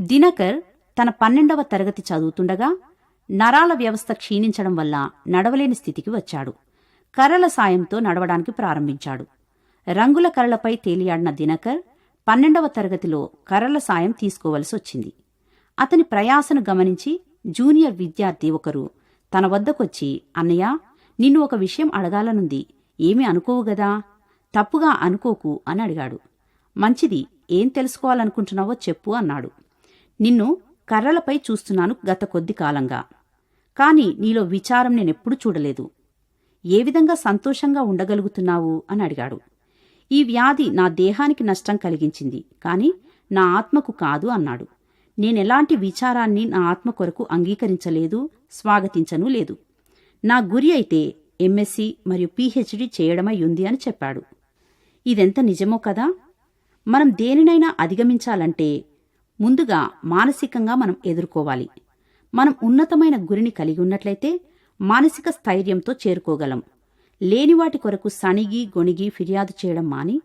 దినకర్ తన పన్నెండవ తరగతి చదువుతుండగా నరాల వ్యవస్థ క్షీణించడం వల్ల నడవలేని స్థితికి వచ్చాడు. కర్రల సాయంతో నడవడానికి ప్రారంభించాడు. రంగుల కర్రలపై తేలియాడిన దినకర్ పన్నెండవ తరగతిలో కర్రల సాయం తీసుకోవలసి వచ్చింది. అతని ప్రయాసను గమనించి జూనియర్ విద్యార్థి ఒకరు తన వద్దకొచ్చి అన్నయ్య నిన్ను ఒక విషయం అడగాలనుంది. ఏమీ అనుకోవు గదా? తప్పుగా అనుకోకు అని అడిగాడు. మంచిది. ఏం తెలుసుకోవాలనుకుంటున్నావో చెప్పు అన్నాడు. నిన్ను కర్రలపై చూస్తున్నాను గత కొద్ది కాలంగా. కాని నీలో విచారం నేనెప్పుడు చూడలేదు. ఏ విధంగా సంతోషంగా ఉండగలుగుతున్నావు? అని అడిగాడు. ఈ వ్యాధి నా దేహానికి నష్టం కలిగించింది. కాని నా ఆత్మకు కాదు అన్నాడు. నేనెలాంటి విచారాన్ని నా ఆత్మ కొరకు అంగీకరించలేదు స్వాగతించను లేదు. నా గురి అయితే ఎంఎస్సి మరియు పీహెచ్డీ చేయడమై ఉంది అని చెప్పాడు. ఇదెంత నిజమో కదా? మనం దేనినైనా అధిగమించాలంటే ముందుగా మానసికంగా మనం ఎదుర్కోవాలి. మనం ఉన్నతమైన గురిని కలిగి ఉన్నట్లయితే మానసిక స్థైర్యంతో చేరుకోగలం. లేని వాటి కొరకు సణిగి గొణిగి ఫిర్యాదు చేయడం మాని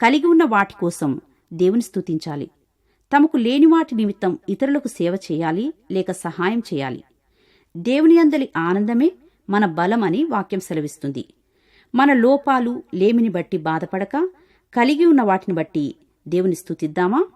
కలిగి ఉన్న వాటి కోసం దేవుని స్థుతించాలి తమకు లేని వాటి నిమిత్తం ఇతరులకు సేవ చేయాలి లేక సహాయం చేయాలి. దేవుని అందలి ఆనందమే మన బలమని వాక్యం సెలవిస్తుంది. మన లోపాలు లేమిని బట్టి బాధపడక కలిగి ఉన్న వాటిని బట్టి దేవుని స్థుతిద్దామా